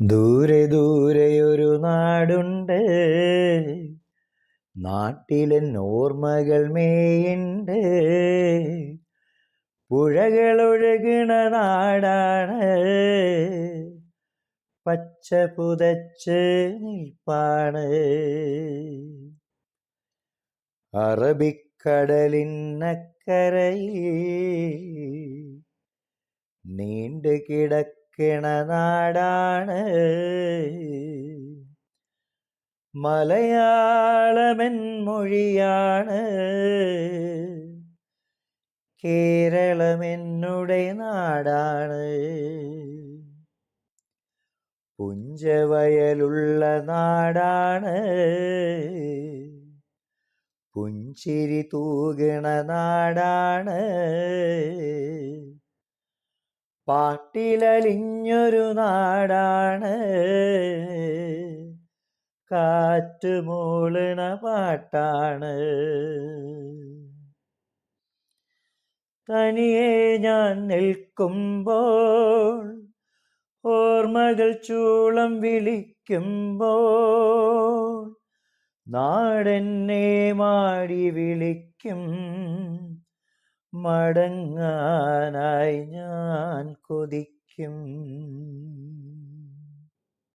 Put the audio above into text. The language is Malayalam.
ദൂരെ ദൂരെ ഒരു നാടുണ്ട്. നാട്ടിലെ ഓർമ്മകൾ മേയുണ്ട്. പുഴകളൊഴുകണ നാടാണ്. പച്ച പുതച്ച് നിൽപ്പാണ്. അറബിക്കടലിനക്കരയിൽ നീണ്ടു കിടക്കണ നാടാണ്. മലയാളമെൻ മൊഴിയാണ്. കേരളമെന്നുടെ നാടാണ്. പുഞ്ചവയലുള്ള നാടാണ്. പുഞ്ചിരി തൂകിണ നാടാണ്. പാട്ടിലലിഞ്ഞൊരു നാടാണ്. കാറ്റ് മൂളണ പാട്ടാണ്. തനിയെ ഞാൻ നിൽക്കുമ്പോൾ ഓർമ്മകൾ ചൂളം വിളിക്കുമ്പോൾ നാടെന്നെ മാടി വിളിക്കും. മടങ്ങാനായി ഞാൻ കൊതിക്കും.